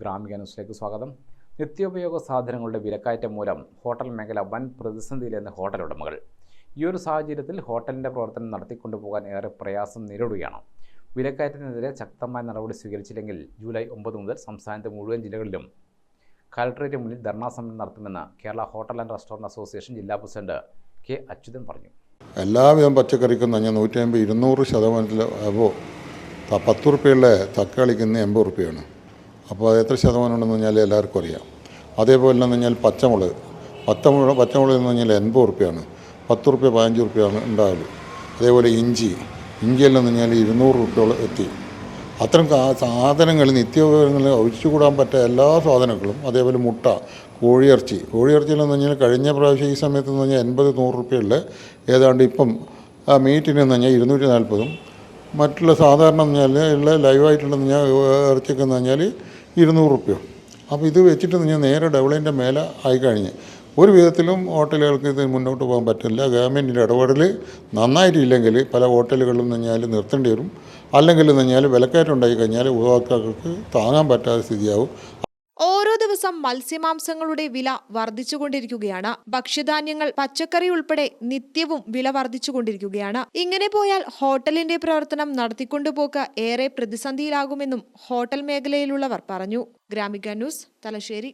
ഗ്രാമിക ന്യൂസിലേക്ക് സ്വാഗതം. നിത്യോപയോഗ സാധനങ്ങളുടെ വിലക്കയറ്റം മൂലം ഹോട്ടൽ മേഖല വൻ പ്രതിസന്ധിയിലെന്ന് ഹോട്ടൽ ഉടമകൾ. ഈ ഒരു സാഹചര്യത്തിൽ ഹോട്ടലിന്റെ പ്രവർത്തനം നടത്തിക്കൊണ്ടുപോകാൻ ഏറെ പ്രയാസം നേരിടുകയാണ്. വിലക്കയറ്റത്തിനെതിരെ ശക്തമായ നടപടി സ്വീകരിച്ചില്ലെങ്കിൽ ജൂലൈ ഒമ്പത് മുതൽ സംസ്ഥാനത്തെ മുഴുവൻ ജില്ലകളിലും കലക്ടറേറ്റ് മുന്നിൽ ധർണാ സമരം നടത്തുമെന്ന് Kerala hotel and restaurant association ജില്ലാ പ്രസിഡന്റ് കെ അച്യുതൻ പറഞ്ഞു. എല്ലാവിധം പച്ചക്കറിക്കും തന്നെ നൂറ്റി അമ്പത് ഇരുന്നൂറ് ശതമാനത്തിൽ അപ്പോൾ പത്ത് റുപ്യയുള്ള തക്കാളിക്ക് ഇന്ന് എൺപത് റുപ്യയാണ് അപ്പോൾ എത്ര ശതമാനം ഉണ്ടെന്ന് പറഞ്ഞാൽ എല്ലാവർക്കും അറിയാം. അതേപോലെ എന്ന് പറഞ്ഞാൽ പച്ചമുളക്. പച്ചമുളക് പച്ചമുളക് എന്ന് പറഞ്ഞാൽ എൺപത് റുപ്യാണ്. പത്ത് റുപ്യ പതിനഞ്ച് റുപ്യാണ് ഉണ്ടാവൽ. അതേപോലെ ഇഞ്ചി. ഇഞ്ചിയെല്ലാം എന്ന് പറഞ്ഞാൽ ഇരുന്നൂറ് റുപ്യോളം എത്തി. അത്തരം സാധനങ്ങൾ നിത്യോപയോഗങ്ങളിൽ ഒഴിച്ചുകൂടാൻ പറ്റിയ എല്ലാ സാധനങ്ങളും അതേപോലെ മുട്ട കോഴിയിറച്ചി. കോഴിയിറച്ചിയിലെന്ന് പറഞ്ഞാൽ കഴിഞ്ഞ പ്രാവശ്യം ഈ സമയത്ത് എന്ന് പറഞ്ഞാൽ എൺപത് നൂറ് റുപ്യയുള്ള ഏതാണ്ട് ഇപ്പം ആ മീറ്റിന് എന്ന് പറഞ്ഞാൽ ഇരുന്നൂറ്റി നാൽപ്പതും. മറ്റുള്ള സാധാരണ എന്ന് പറഞ്ഞാൽ ഉള്ള ലൈവായിട്ടുള്ള എന്ന് പറഞ്ഞാൽ ഇരുന്നൂറ് റുപ്യ. അപ്പോൾ ഇത് വെച്ചിട്ട് ഞാൻ നേരെ ഡബിളിന്റെ മേലെ ആയി ആയിക്കഴിഞ്ഞ്. ഒരു വിധത്തിലും ഹോട്ടലുകൾക്ക് ഇത് മുന്നോട്ട് പോകാൻ പറ്റില്ല. ഗവൺമെന്റിന്റെ ഇടപെടൽ നന്നായിട്ടില്ലെങ്കിൽ പല ഹോട്ടലുകളിലും നിന്നാൽ നിർത്തേണ്ടി വരും. അല്ലെങ്കിൽ നിന്നാൽ വിലക്കയറ്റം ഉണ്ടായി കഴിഞ്ഞാൽ ഉപഭോക്താക്കൾക്ക് താങ്ങാൻ പറ്റാത്ത സ്ഥിതിയാവും. ദിവസം മത്സ്യമാംസങ്ങളുടെ വില വർദ്ധിച്ചുകൊണ്ടിരിക്കുകയാണ്. ഭക്ഷ്യധാന്യങ്ങൾ പച്ചക്കറി ഉൾപ്പെടെ നിത്യവും വില വർദ്ധിച്ചുകൊണ്ടിരിക്കുകയാണ്. ഇങ്ങനെ പോയാൽ ഹോട്ടലിന്റെ പ്രവർത്തനം നടത്തിക്കൊണ്ടുപോക്ക് ഏറെ പ്രതിസന്ധിയിലാകുമെന്നും ഹോട്ടൽ മേഖലയിലുള്ളവർ പറഞ്ഞു. ഗ്രാമിക ന്യൂസ് തലശ്ശേരി.